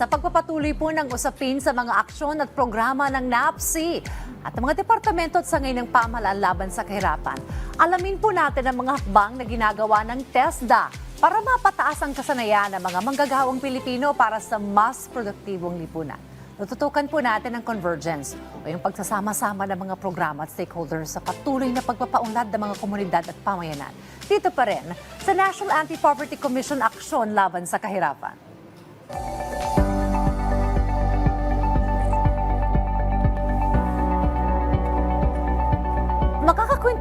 sa pagpapatuloy po ng usapin sa mga aksyon at programa ng NAPSI at ang mga departamento at sangay ng pamahalaan laban sa kahirapan. Alamin po natin ang mga hakbang na ginagawa ng TESDA para mapataas ang kasanayan ng mga manggagawang Pilipino para sa mas produktibong lipunan. Tututukan po natin ang convergence o yung pagsasama-sama ng mga programa at stakeholders sa patuloy na pagpapaunlad ng mga komunidad at pamayanan. Dito pa rin sa National Anti-Poverty Commission Aksyon Laban sa Kahirapan.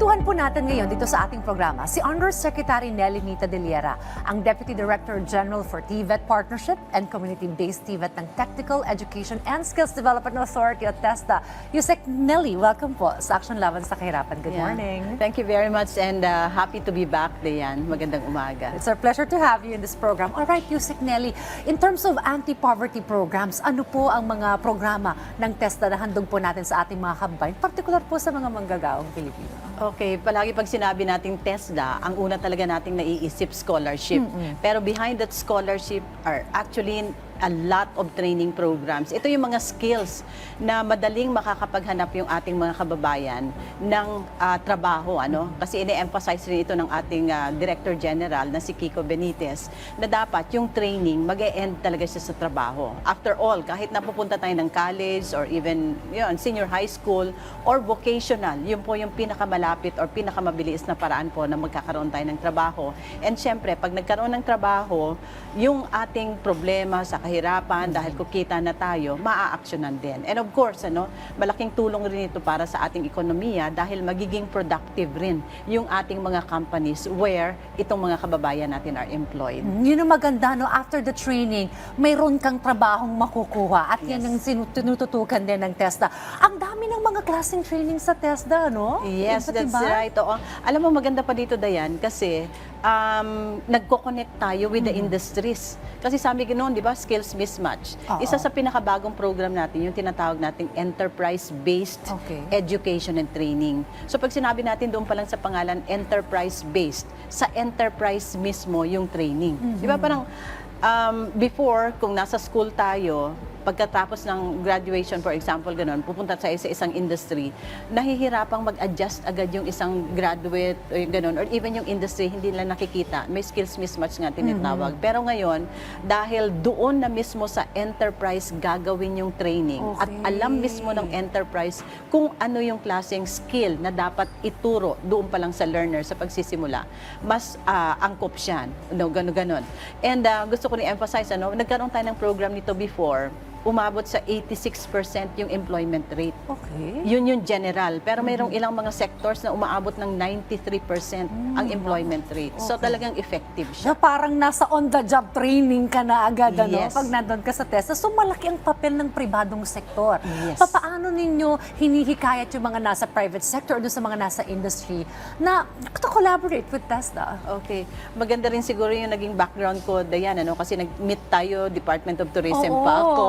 Makakakwentuhan po natin ngayon dito sa ating programa si Undersecretary Nelly Nita De Liera, ang Deputy Director General for TVET Partnership and Community-Based TVET ng Technical Education and Skills Development Authority o TESDA. Yusek Nelly, welcome po sa Action Laban sa Kahirapan. Good Yeah. morning. Thank you very much and uh, happy to be back, Dayan. Magandang umaga. It's our pleasure to have you in this program. All right, Yusek Nelly, in terms of anti-poverty programs, ano po ang mga programa ng TESDA na handog po natin sa ating mga kababayan, particular po sa mga manggagawang Pilipino? Okay, palagi pag sinabi nating TESDA, ang una talaga nating naiisip scholarship. Pero behind that scholarship are actually a lot of training programs. Ito yung mga skills na madaling makakapaghanap yung ating mga kababayan ng ah, trabaho. Ano? Kasi ine-emphasize rin ito ng ating ah, Director General na si Kiko Benitez na dapat yung training mag end talaga siya sa trabaho. After all, kahit napupunta tayo ng college or even yun, senior high school or vocational, yun po yung pinakamalapit or pinakamabilis na paraan po na magkakaroon tayo ng trabaho. And syempre, pag nagkaroon ng trabaho, yung ating problema sa kahirapan dahil kukita na tayo, maaaksyonan din. And of course, ano, malaking tulong rin ito para sa ating ekonomiya dahil magiging productive rin yung ating mga companies where itong mga kababayan natin are employed. Yun ang maganda, no? After the training, mayroon kang trabahong makukuha. At yan Yes. ang sinu- tinututukan din ng TESDA. Ang dami ng mga klaseng training sa TESDA, no? Yes, Iba't that's iba. right. Oo. Alam mo, maganda pa dito, Dayan, kasi um, nagko-connect tayo with the industries. Kasi sabi noon, di ba, skills mismatch. Oo. Isa sa pinakabagong program natin, yung tinatawag nating enterprise-based Okay. education and training. So pag sinabi natin doon pa lang sa pangalan, enterprise-based, sa enterprise mismo yung training. Di ba, parang um, before, kung nasa school tayo, pagkatapos ng graduation, for example, ganun, pupunta sa isang industry, nahihirapang mag-adjust agad yung isang graduate, o yung ganun, or even yung industry, hindi nila nakikita. May skills mismatch nga tinatawag. Pero ngayon, dahil doon na mismo sa enterprise gagawin yung training at Okay. alam mismo ng enterprise kung ano yung klaseng skill na dapat ituro doon pa lang sa learner sa pagsisimula, mas ah, angkop siya. No, gano'n, gano'n. And ah, gusto ko ni-emphasize, ano, nagkaroon tayo ng program nito before, umabot sa 86% yung employment rate. Okay. Yun yung general. Pero mayroong ilang mga sectors na umaabot ng 93% ang employment rate. So Okay. talagang effective siya. Na parang nasa on-the-job training ka na agad, ano? Yes. Pag nandun ka sa TESDA. So, malaki ang papel ng pribadong sektor. Yes. Paano ninyo hinihikayat yung mga nasa private sector o sa mga nasa industry na to collaborate with TESDA? Okay. Maganda rin siguro yung naging background ko, Diana, no? kasi nag-meet tayo, Department of Tourism Oo, pa ako.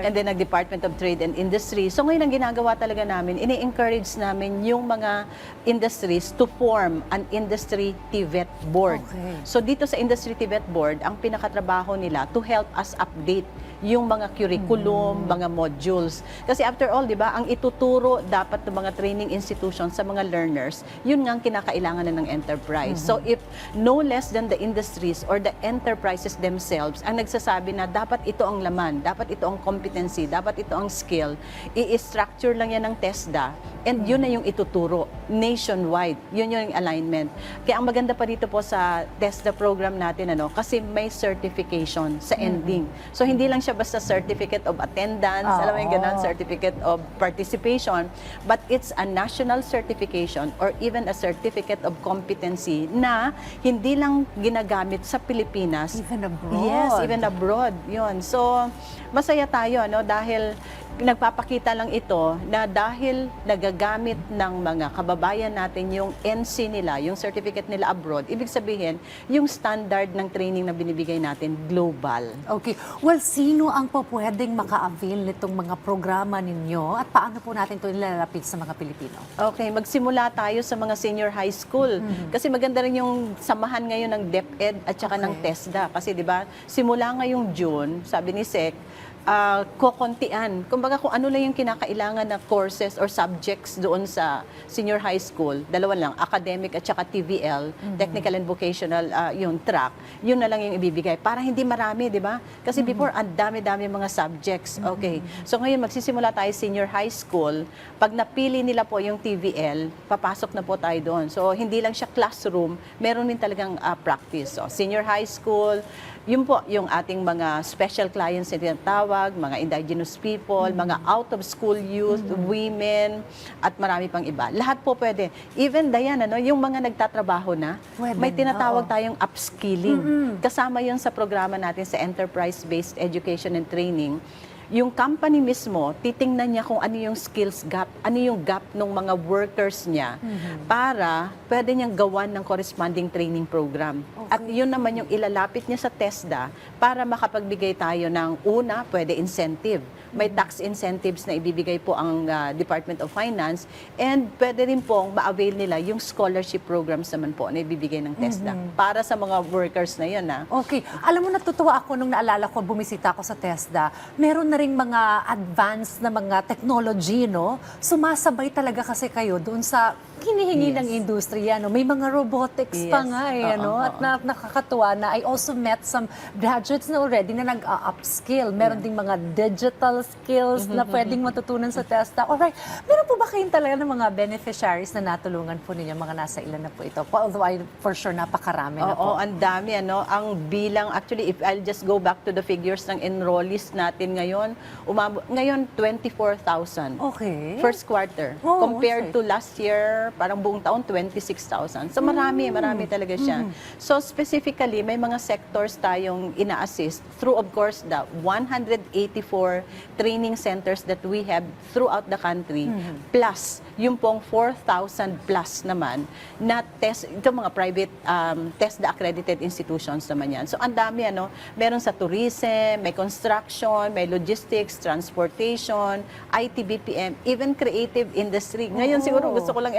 And then nag-Department of Trade and Industry. So ngayon ang ginagawa talaga namin, ini-encourage namin yung mga industries to form an industry TVET board. Okay. So dito sa Industry TVET board, ang pinakatrabaho nila to help us update yung mga curriculum, mga modules. Kasi after all, di ba, ang ituturo dapat ng mga training institutions sa mga learners, yun nga ang kinakailangan na ng enterprise. So if no less than the industries or the enterprises themselves ang nagsasabi na dapat ito ang laman, dapat ito ang competency, dapat ito ang skill, i-structure lang yan ng TESDA and yun na yung ituturo nationwide. Yun yung alignment. Kaya ang maganda pa dito po sa TESDA program natin, ano, kasi may certification sa ending. So hindi lang siya basta certificate of attendance, alam mo yung Oo. ganun, certificate of participation, but it's a national certification or even a certificate of competency na hindi lang ginagamit sa Pilipinas, Even abroad. Yes, even abroad. Yun. So, masaya tayo, ano, dahil nagpapakita lang ito na dahil nagagamit ng mga kababayan natin yung NC nila, yung certificate nila abroad, ibig sabihin, yung standard ng training na binibigay natin global. Okay. Well, sino ang po pwedeng maka-avail nitong mga programa ninyo at paano po natin ito nilalapit sa mga Pilipino? Okay, magsimula tayo sa mga senior high school. Kasi maganda rin yung samahan ngayon ng DepEd at saka ng Okay. TESDA. Kasi di ba, simula ngayong June, sabi ni SEC, ah, kokontian. Kumbaga kung ano lang yung kinakailangan na courses or subjects doon sa senior high school, dalawa lang, academic at saka TVL, technical and vocational ah, yung track, yun na lang yung ibibigay. Para hindi marami, di ba? Kasi before, ang dami-dami mga subjects. Okay. So ngayon, magsisimula tayo senior high school. Pag napili nila po yung TVL, papasok na po tayo doon. So hindi lang siya classroom, meron din talagang ah, practice. So senior high school, yun po yung ating mga special clients na tinatawag, mga indigenous people, mga out-of-school youth, women, at marami pang iba. Lahat po pwede. Even, Diane, ano, yung mga nagtatrabaho na, Pwede may na, tinatawag oo. tayong upskilling. Kasama yun sa programa natin sa Enterprise-Based Education and Training. Yung company mismo, titingnan niya kung ano yung skills gap, ano yung gap ng mga workers niya para pwede niyang gawan ng corresponding training program. At yun naman yung ilalapit niya sa TESDA para makapagbigay tayo ng una, pwede incentive. May tax incentives na ibibigay po ang ah, Department of Finance and pwede rin pong ma-avail nila yung scholarship programs naman po na ibibigay ng TESDA para sa mga workers na yun. ah. Okay. Alam mo, natutuwa ako nung naalala ko, bumisita ako sa TESDA. Meron na rin mga advanced na mga technology, no? Sumasabay talaga kasi kayo doon sa hinihingi Yes. ng industriya, no? May mga robotics pa Yes. nga, eh, ano? oo. At na, nakakatuwa na I also met some graduates na already na nag-upskill. Meron ding mga digital skills na pwedeng matutunan sa TESDA. Alright. Meron po ba kayong talaga ng mga beneficiaries na natulungan po ninyo? Mga nasa ilan na po ito? Although I, for sure, napakarami na po. Oo, ang dami ano. Ang bilang actually if I'll just go back to the figures ng enrollees natin ngayon, umabot ngayon 24,000. Okay. First quarter. Oh, Compared to last year, parang buong taon 26,000. So marami, marami talaga siya. So specifically, may mga sectors tayong ina-assist through of course the 184 training centers that we have throughout the country plus yung pong 4,000 plus naman na test ito mga private um, test the accredited institutions naman yan. So ang dami ano, meron sa tourism, may construction, may logistics, transportation, IT, BPM, even creative industry. Ngayon siguro gusto ko lang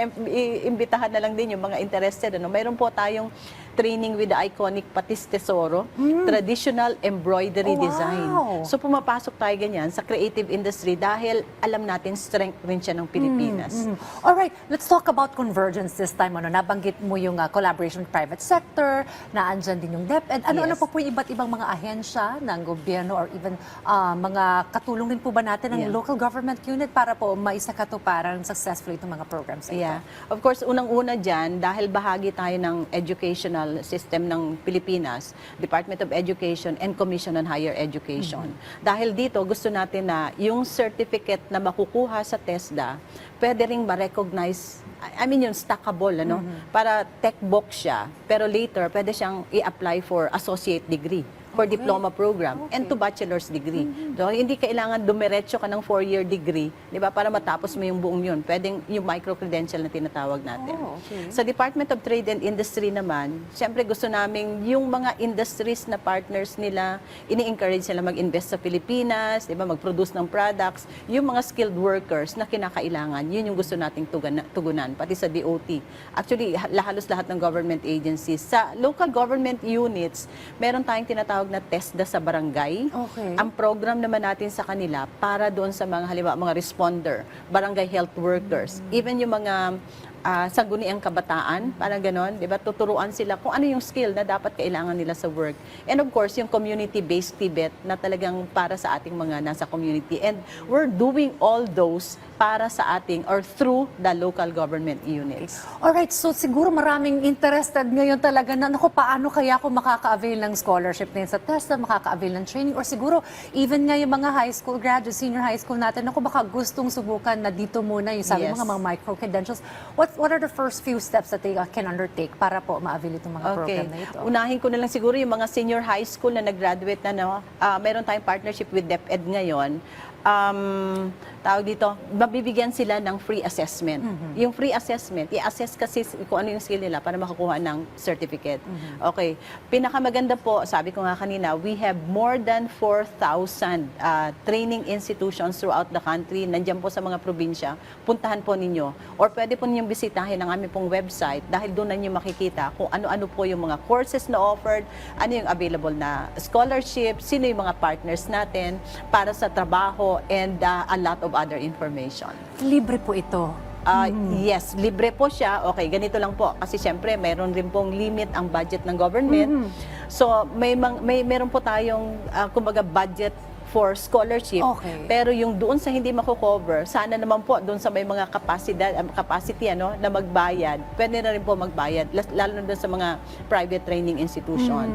imbitahan na lang din yung mga interested ano. Mayroon po tayong training with the iconic Patis Tesoro, traditional embroidery Oh, wow. design. So pumapasok tayo ganyan sa creative industry dahil alam natin strength rin siya ng Pilipinas. Mm. All right, let's talk about convergence this time. Ano, nabanggit mo yung uh, collaboration with private sector, na andyan din yung DepEd. Ano-ano Yes. pa po yung iba't ibang mga ahensya ng gobyerno or even uh, mga katulong rin po ba natin ng Yeah. local government unit para po maisakatuparan successfully itong mga programs ito? Yeah. Of course, unang-una dyan, dahil bahagi tayo ng educational system ng Pilipinas, Department of Education and Commission on Higher Education. Dahil dito, gusto natin na yung certificate na makukuha sa TESDA, pwede ring ma-recognize, I I mean yung stackable, ano? Para tech box siya, pero later, pwede siyang i-apply for associate degree for Okay. diploma program and to bachelor's degree. So, hindi kailangan dumiretso ka ng four-year degree, di ba, para matapos mo yung buong yun. Pwedeng yung micro-credential na tinatawag natin. Oh, okay. Sa Department of Trade and Industry naman, siyempre gusto namin yung mga industries na partners nila, ini-encourage sila mag-invest sa Pilipinas, di ba, mag-produce ng products, yung mga skilled workers na kinakailangan, yun yung gusto nating tugan- tugunan, pati sa DOT. Actually, ha- halos lahat ng government agencies. Sa local government units, meron tayong tinatawag na TESDA sa barangay. Okay. Ang program naman natin sa kanila para doon sa mga halimbawa mga responder, barangay health workers, even yung mga ah, sangguniang kabataan, parang ganon, 'di ba? Tuturuan sila kung ano yung skill na dapat kailangan nila sa work. And of course, yung community-based Tibet na talagang para sa ating mga nasa community. And we're doing all those para sa ating or through the local government units. Alright, so siguro maraming interested ngayon talaga na, naku, paano kaya ako makaka-avail ng scholarship na yun sa TESDA, makaka-avail ng training, or siguro even nga yung mga high school graduates, senior high school natin, naku, baka gustong subukan na dito muna yung sabi Yes. mga mga micro-credentials. What what what are the first few steps that they uh, can undertake para po ma-avail itong mga program na ito? Unahin ko na lang siguro yung mga senior high school na nag-graduate na, no? Ah, meron tayong partnership with DepEd ngayon. Um, tawag dito, mabibigyan sila ng free assessment. Mm-hmm. Yung free assessment, i-assess kasi kung ano yung skill nila para makakuha ng certificate. Mm-hmm. Okay. Pinakamaganda po, sabi ko nga kanina, we have more than 4,000 ah, training institutions throughout the country. Nandiyan po sa mga probinsya. Puntahan po ninyo. Or pwede po ninyong bisitahin ang aming pong website dahil doon na ninyo makikita kung ano-ano po yung mga courses na offered, ano yung available na scholarship, sino yung mga partners natin para sa trabaho and ah, a lot of other information. Libre po ito. Ah, Yes, libre po siya. Okay, ganito lang po. Kasi siyempre, meron rin pong limit ang budget ng government. So, may, mang, may meron po tayong, ah, kumbaga, budget for scholarship. Okay. Pero yung doon sa hindi mako-cover, sana naman po doon sa may mga kapasidad, um, capacity ano, na magbayad, pwede na rin po magbayad, lalo na doon sa mga private training institution.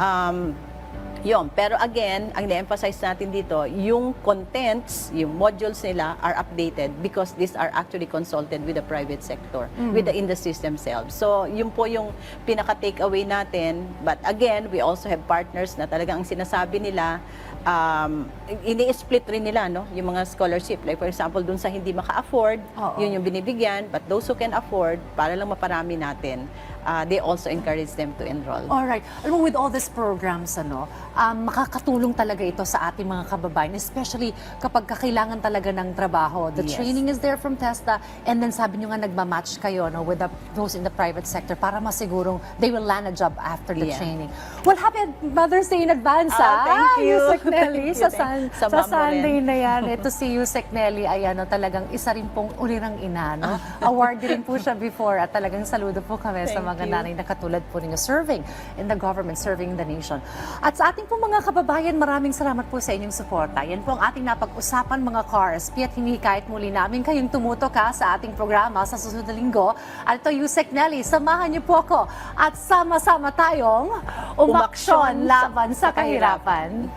Um, yun. Pero again, ang na-emphasize natin dito, yung contents, yung modules nila are updated because these are actually consulted with the private sector, with the industries themselves. So, yun po yung pinaka-takeaway natin. But again, we also have partners na talagang ang sinasabi nila, um, ini-split rin nila no, yung mga scholarship. Like for example, dun sa hindi maka-afford, yun yung binibigyan. But those who can afford, para lang maparami natin, uh, they also encourage them to enroll. Alright. Alam mo, with all these programs, ano, um, makakatulong talaga ito sa ating mga kababayan, especially kapag kakailangan talaga ng trabaho. The Yes. training is there from TESDA, and then sabi nyo nga nagmamatch kayo no, with the, those in the private sector para masigurong they will land a job after the Yeah. training. Well, happy Mother's Day in advance, Ah, thank you. Yusek Nelly. Thank sa, thank- san, sa sa Sunday na yan, ito si Yusek Nelly ay ano, talagang isa rin pong ulirang ina. No? Award din po siya before at talagang saludo po kami sa Thank mga nanay na katulad po ninyo serving in the government, serving the nation. At sa ating po mga kababayan, maraming salamat po sa inyong suporta. Yan po ang ating napag-usapan mga KRSP at hinikayat muli namin kayong tumutok ha sa ating programa sa susunod na linggo. At ito, Yusek Nelly, samahan niyo po ako at sama-sama tayong umaksyon Umaksyon laban sa kahirapan.